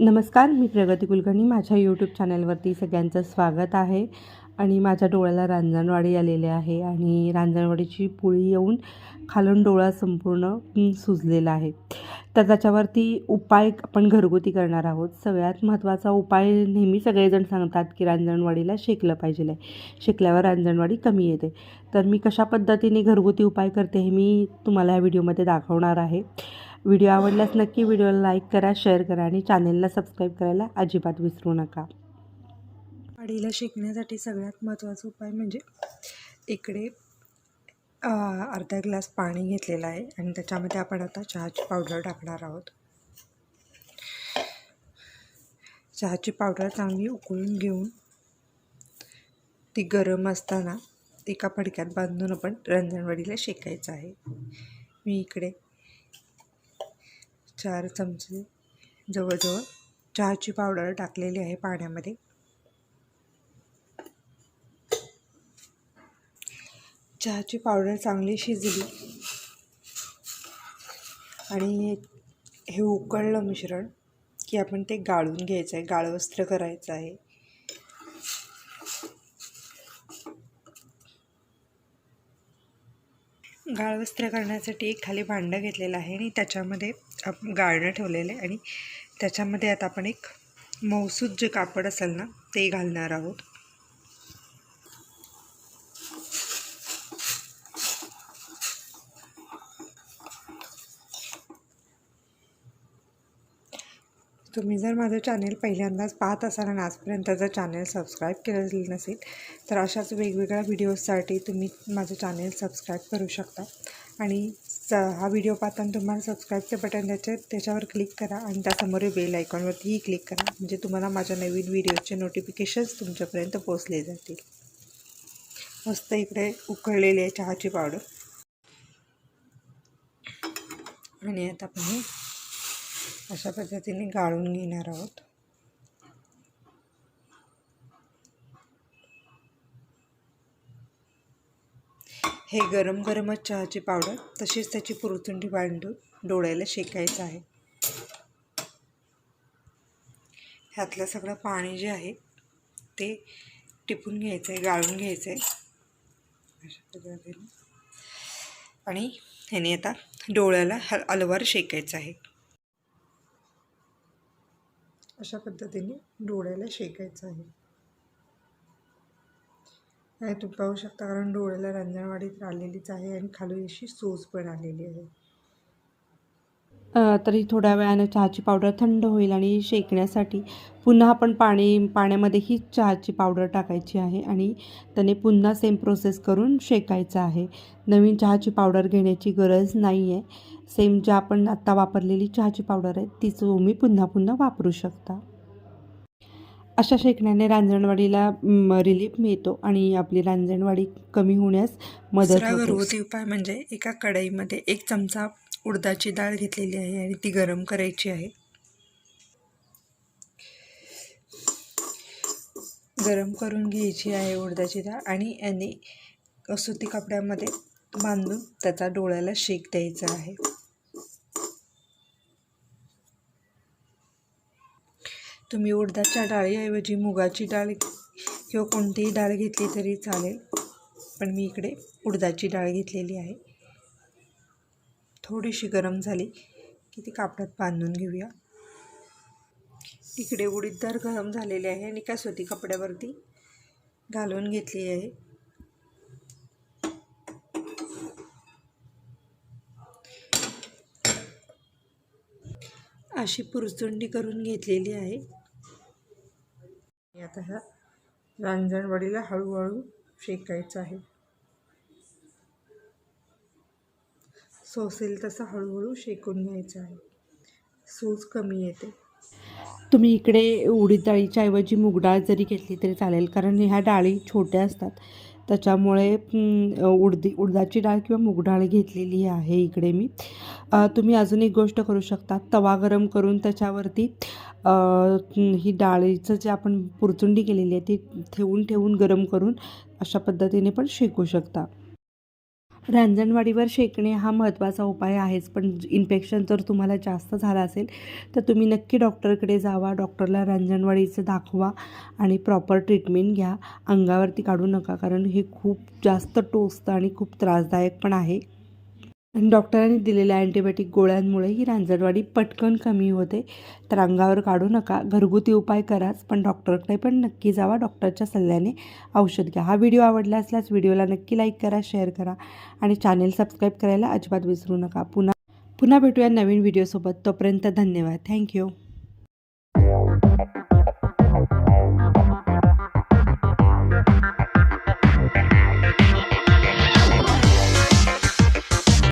नमस्कार मी प्रगती कुलकर्णी. माझ्या यूट्यूब चॅनलवरती सगळ्यांचं स्वागत आहे. आणि माझ्या डोळ्याला रांजणवाडी आलेले आहे आणि रांजणवाडीची पुळी येऊन खालून डोळा संपूर्ण सुजलेला आहे. तर त्याच्यावरती उपाय आपण घरगुती करणार आहोत. सगळ्यात महत्त्वाचा उपाय नेहमी सगळेजण सांगतात की रांजणवाडीला शेकलं पाहिजे आहे. शेकल्यावर रांजणवाडी कमी येते. तर मी कशा पद्धतीने घरगुती उपाय करते हे मी तुम्हाला या व्हिडिओमध्ये दाखवणार आहे. व्हिडिओ आवडल्यास नक्की व्हिडिओला लाईक करा शेअर करा आणि चॅनेलला सबस्क्राईब करायला अजिबात विसरू नका. वाढीला शेकण्यासाठी सगळ्यात महत्त्वाचा उपाय म्हणजे इकडे अर्धा ग्लास पाणी घेतलेलं आहे आणि त्याच्यामध्ये आपण आता चहाची पावडर टाकणार आहोत. चहाची पावडर चांगली उकळून घेऊन ती गरम असताना एका फडक्यात बांधून आपण रंजनवाडीला शेकायचं आहे. मी इकडे चार चमचे जवळजवळ चहाची पावडर टाकलेली आहे पाण्यामध्ये. चहाची पावडर चांगली शिजली आणि हे उकळलं मिश्रण की आपण ते गाळून घ्यायचं आहे गाळवस्त्र करायचं आहे. गाळवस्त्र करण्यासाठी एक खाली भांडं घेतलेलं आहे आणि त्याच्यामध्ये आपण गाळणं ठेवलेलं आहे आणि त्याच्यामध्ये आता आपण एक मौसूद जे कापड असेल ना ते घालणार आहोत. तुम्ही जर माझं चॅनेल पहिल्यांदाच पाहत असाल आणि आजपर्यंत जर चॅनेल सबस्क्राईब केलेलं नसेल तर अशाच वेगवेगळ्या व्हिडिओजसाठी तुम्ही माझं चॅनेल सबस्क्राईब करू शकता. आणि स हा व्हिडिओ पाहताना तुम्हाला सबस्क्राईबचं बटन त्याच्या त्याच्यावर क्लिक करा आणि त्यासमोर बेल आयकॉनवरतीही क्लिक करा. म्हणजे तुम्हाला माझ्या नवीन व्हिडिओचे नोटिफिकेशन्स तुमच्यापर्यंत पोहोचले जातील. मस्त इकडे उकळलेली आहे चहाची पावडर आणि आता आपण अशा पद्धतीने गाळून घेणार आहोत. हे गरम गरमच चहाची पावडर तशीच त्याची पुरचुंडी बांधून डोळ्याला शेकायचं आहे. ह्यातलं सगळं पाणी जे आहे ते टिपून घ्यायचं आहे गाळून घ्यायचं आहे अशा पद्धतीने. आणि ह्याने आता डोळ्याला हल अलवार शेकायचं आहे. अशा पद्धतीने डोळ्याला शेकायचं आहे. नाही तुम्ही पाहू शकता कारण डोळ्याला रंजनवाडीत आलेलीच आहे आणि खाली अशी सोज पण आलेली आहे. तरी थोड्या वेळानं चहाची पावडर थंड होईल आणि शेकण्यासाठी पुन्हा आपण पाणी पाण्यामध्ये ही चहाची पावडर टाकायची आहे आणि त्याने पुन्हा सेम प्रोसेस करून शेकायचं आहे. नवीन चहाची पावडर घेण्याची गरज नाही आहे सेम ज्या आपण आत्ता वापरलेली चहाची पावडर आहे तीच तुम्ही पुन्हा पुन्हा वापरू शकता. अशा शेकण्याने रांजणवाडीला रिलीफ मिळतो आणि आपली रांजणवाडी कमी होण्यास मदत घरगुती उपाय म्हणजे एका कढईमध्ये एक चमचा उडदाची डाळ घेतलेली आहे आणि ती गरम करायची आहे. गरम करून घ्यायची आहे उडदाची डाळ आणि याने कसुती कपड्यामध्ये बांधून त्याचा डोळ्याला शेक द्यायचा आहे. तुम्ही उडदाच्या डाळीऐवजी मुगाची डाळ किंवा कोणतीही डाळ घेतली तरी चालेल. पण मी इकडे उडदाची डाळ घेतलेली आहे. थोडीशी गरम झाली की ती कापडात बांधून घेऊया. इकडे उडीददार गरम झालेली आहे आणि कसोटी कपड्यावरती घालून घेतली आहे. अशी पुरचुंडी करून घेतलेली आहे. आता ह्या हळूहळू शेकायचं आहे. सोसेल तसं हळूहळू शेकून घ्यायचं आहे. सूज कमी येते. तुम्ही इकडे उडीद डाळीच्या ऐवजी मूग डाळ जरी घेतली तरी चालेल कारण ह्या डाळी छोट्या असतात. त्याच्यामुळे उडदी उडदाची डाळ किंवा मूग डाळ घेतलेली आहे इकडे मी. तुम्ही अजून एक गोष्ट करू शकता. तवा गरम करून त्याच्यावरती ही डाळीचं जे आपण पुरचुंडी केलेली आहे ती ठेवून ठेवून गरम करून अशा पद्धतीने पण शेकू शकता. रांजणवाडीवर शेकणे हा महत्त्वाचा उपाय आहेच पण इन्फेक्शन जर तुम्हाला जास्त झालं असेल तर तुम्ही नक्की डॉक्टरकडे जावा डॉक्टरला रांजणवाडीचं दाखवा आणि प्रॉपर ट्रीटमेंट घ्या. अंगावरती काढू नका कारण हे खूप जास्त टोचतं आणि खूप त्रासदायक पण आहे. डॉक्टरांनी दिलेल्या अँटीबायोटिक गोळ्यांमुळे ही रांजणवाडी पटकन कमी होते. तर अंगावर काढू नका घरगुती उपाय कराच पण डॉक्टरकडे पण नक्की जावा डॉक्टरच्या सल्ल्याने औषध घ्या. हा व्हिडिओ आवडला असल्यास व्हिडिओला नक्की लाईक करा शेअर करा आणि चॅनेल सबस्क्राईब करायला अजिबात विसरू नका. पुन्हा पुन्हा भेटूया नवीन व्हिडिओसोबत. तोपर्यंत धन्यवाद. थँक्यू